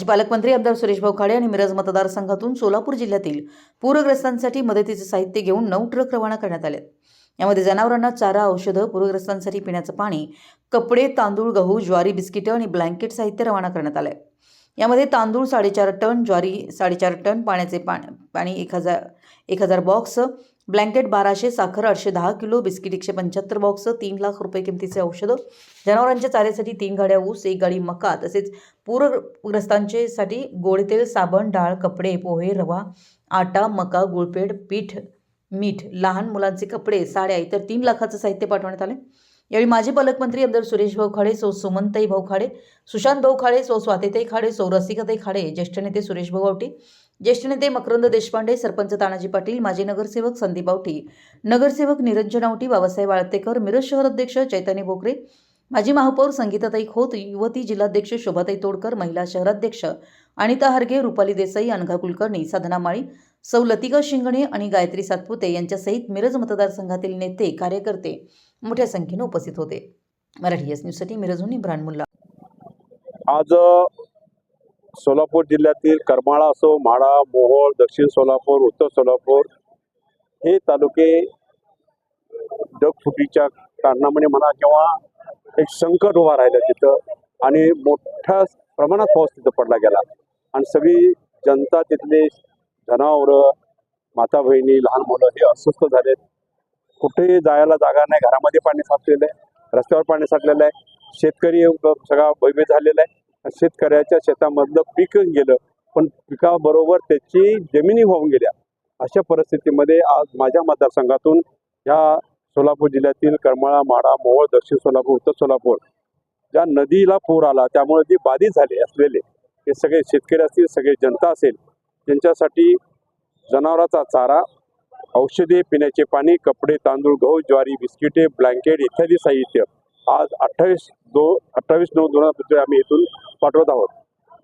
माजी पालकमंत्री आमदार सुरेशभाऊ खाडे आणि मिरज मतदारसंघातून सोलापूर जिल्ह्यातील पूरग्रस्तांसाठी मदतीचे साहित्य घेऊन नऊ ट्रक रवाना करण्यात आले यामध्ये जनावरांना चारा औषधं पूरग्रस्तांसाठी पिण्याचं पाणी कपडे तांदूळ गहू ज्वारी बिस्किटं आणि ब्लँकेट साहित्य रवाना करण्यात आलं आहे यामध्ये तांदूळ साडेचार टन ज्वारी साडेचार टन पाण्याचे पा पाणी एक हजार एक हजार बॉक्स ब्लँकेट बाराशे साखर आठशे दहा किलो बिस्किट एकशे पंच्याहत्तर बॉक्स तीन लाख रुपये किमतीचे औषधं. जनावरांच्या चाऱ्यासाठी तीन गाड्या ऊस एक गाडी मका तसेच पूरग्रस्तांचे साठी साबण डाळ कपडे पोहे रवा आटा मका गुळपेड पीठ मीठ लहान मुलांचे कपडे साड्या इतर तीन लाखाचं साहित्य पाठवण्यात आले यावेळी माजी पालकमंत्री आमदार सुरेश भाऊ खाडे सौ सुमनताई भाऊ खाडे सुशांत भाऊ खाडे सौ स्वातीताई खाडे सौ रसिकाताई खाडे ज्येष्ठ नेते सुरेश भाऊ आवटी ज्येष्ठ नेते मकरंद देशपांडे सरपंच तानाजी पाटील माजी नगरसेवक संदीप आवटी नगरसेवक निरंजन आवटी बाबासाहेब आळतेकर मिरज शहर अध्यक्ष चैतन्य बोकरे माजी महापौर संगीताताई खोत युवती जिल्हाध्यक्ष शोभाताई तोडकर महिला शहराध्यक्ष अनिता हरगे रुपाली देसाई अनघा कुलकर्णी साधना माळी सौ लतिका शिंगणे आणि गायत्री सातपुते यांच्यासहित मिरज मतदारसंघातील नेते कार्यकर्ते मोठ्या संख्येने उपस्थित होते. मराठी एस न्यूजसाठी मिरजहून इम्रान मुल्ला. आज सोलापूर जिल्ह्यातील करमाळा असो म्हाडा मोहोळ दक्षिण सोलापूर उत्तर सोलापूर हे तालुके ढगफुटीच्या कारणामुळे म्हणा किंवा एक संकट उभा राहिलं तिथं आणि मोठ्या प्रमाणात पाऊस तिथं पडला गेला. आणि सगळी जनता तिथले जनावरं माता बहिणी लहान मुलं हे अस्वस्थ झालेत. कुठेही जायला जागा नाही. घरामध्ये पाणी साचलेलं आहे. रस्त्यावर पाणी साठलेलं आहे. शेतकरी सगळा भयभीत झालेला आहे. शेतकऱ्याच्या शेतामधलं पीक गेलं पण पिकाबरोबर त्याची जमिनी होऊन गेल्या. अशा परिस्थितीमध्ये आज माझ्या मतदारसंघातून ह्या सोलापूर जिल्ह्यातील करमाळा माडा मोहोळ दक्षिण सोलापूर उत्तर सोलापूर ज्या नदीला पूर आला त्यामुळे जे बाधित झाले असलेले हे सगळे शेतकरी असतील सगळे जनता असेल त्यांच्यासाठी जनावराचा चारा औषधे पिण्याचे पाणी कपडे तांदूळ गहू ज्वारी बिस्किटे ब्लँकेट इत्यादी साहित्य आज अठ्ठावीस दो अठ्ठावीस नऊ दोन हजार आम्ही इथून पाठवत आहोत.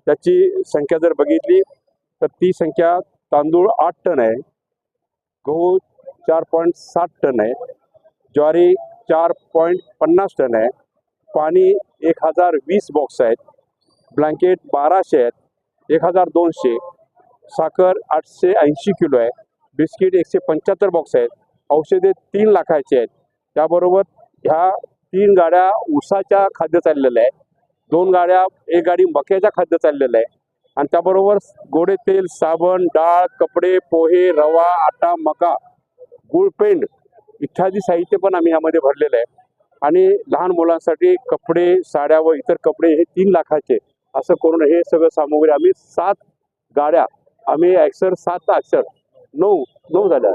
त्याची संख्या जर बघितली तर ती संख्या तांदूळ आठ टन आहे गहू चार पॉईंट सात टन आहे ज्वारी चार पॉईंट पन्नास टन आहे पाणी एक हजार वीस बॉक्स आहेत ब्लँकेट बाराशे आहेत एक हजार दोनशे साखर आठशे ऐंशी किलो आहे. बिस्किट एकशे पंच्याहत्तर बॉक्स आहेत. औषधे तीन लाखाचे आहेत. त्याबरोबर ह्या तीन गाड्या ऊसाच्या खाद्य चाललेल्या आहे दोन गाड्या एक गाडी मक्याच्या खाद्य चाललेलं आहे आणि त्याबरोबर गोडे तेल साबण डाळ कपडे पोहे रवा आटा मका गुळपेंड इत्यादी साहित्य पण आम्ही यामध्ये भरलेलं आहे. आणि लहान मुलांसाठी कपडे साड्या व इतर कपडे हे तीन लाखाचे असं करून हे सगळं सामुग्री आम्ही सात गाड्या आम्ही ॲक्सर सात अक्षर नऊ नऊ झाल्या.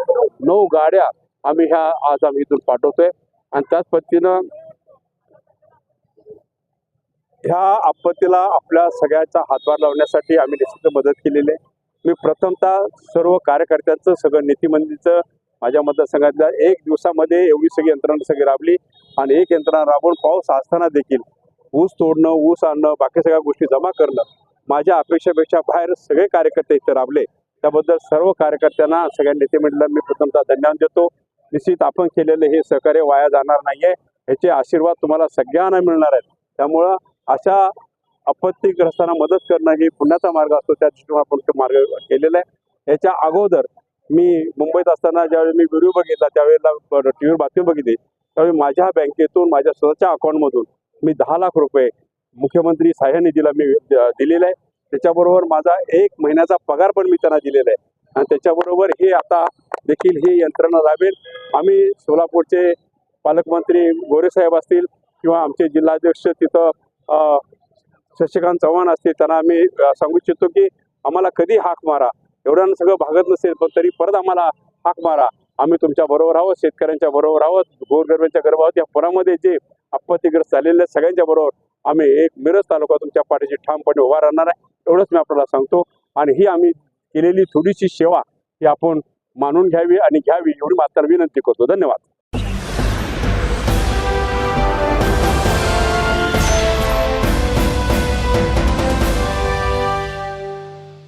नऊ गाड्या आम्ही ह्या आज आम्ही इथून पाठवतोय. आणि त्याच पद्धतीनं ह्या आपत्तीला आपल्या सगळ्याचा हातभार लावण्यासाठी आम्ही निश्चित मदत केलेली आहे. मी प्रथमतः सर्व कार्यकर्त्यांचं सगळं नीतिमंडळीचं माझ्या मतदारसंघातल्या एक दिवसामध्ये एवढी सगळी यंत्रणा सगळी राबली. आणि एक यंत्रणा राबवून पाऊस असताना देखील ऊस तोडणं ऊस आणणं बाकी सगळ्या गोष्टी जमा करणं माझ्या अपेक्षेपेक्षा बाहेर सगळे कार्यकर्ते इथे राबले. त्याबद्दल सर्व कार्यकर्त्यांना सगळ्या नेतेमंडळांना मी प्रथमतः धन्यवाद देतो. निश्चित आपण केलेले हे सहकार्य वाया जाणार नाहीये. ह्याचे आशीर्वाद तुम्हाला सगळ्यांना मिळणार आहेत. त्यामुळं अशा आपत्तीग्रस्तांना मदत करणं ही पुण्याचा मार्ग असतो. त्या दृष्टीने आपण तो मार्ग केलेला आहे. याच्या अगोदर मी मुंबईत असताना ज्यावेळी मी व्हिडिओ बघितला त्यावेळेला टी व्हीवर बातमी बघितली त्यावेळी माझ्या बँकेतून माझ्या स्वतःच्या अकाउंटमधून मी दहा लाख रुपये मुख्यमंत्री सहाय्य निधीला मी दिलेला आहे. त्याच्याबरोबर माझा एक महिन्याचा पगार पण मी त्यांना दिलेला आहे. आणि त्याच्याबरोबर हे आता देखील ही यंत्रणा राबेल. आम्ही सोलापूरचे पालकमंत्री गोरेसाहेब असतील किंवा आमचे जिल्हाध्यक्ष तिथं शशिकांत चव्हाण असतील त्यांना आम्ही सांगू इच्छितो की आम्हाला कधी हाक मारा. एवढ्यानं सगळं भागत नसेल पण तरी परत आम्हाला हाक मारा. आम्ही तुमच्या बरोबर आहोत शेतकऱ्यांच्या बरोबर आहोत गोरगरब्यांच्या गरबा आहोत या पुरामध्ये जे आपत्तीग्रस्त झालेले सगळ्यांच्या बरोबर आम्ही एक मिरज तालुका तुमच्या पाठीशी ठामपणे उभा राहणार आहे एवढंच मी आपल्याला सांगतो. आणि ही आम्ही केलेली थोडीशी सेवा ही आपण मानून घ्यावी आणि घ्यावी एवढी मात्र विनंती करतो. धन्यवाद.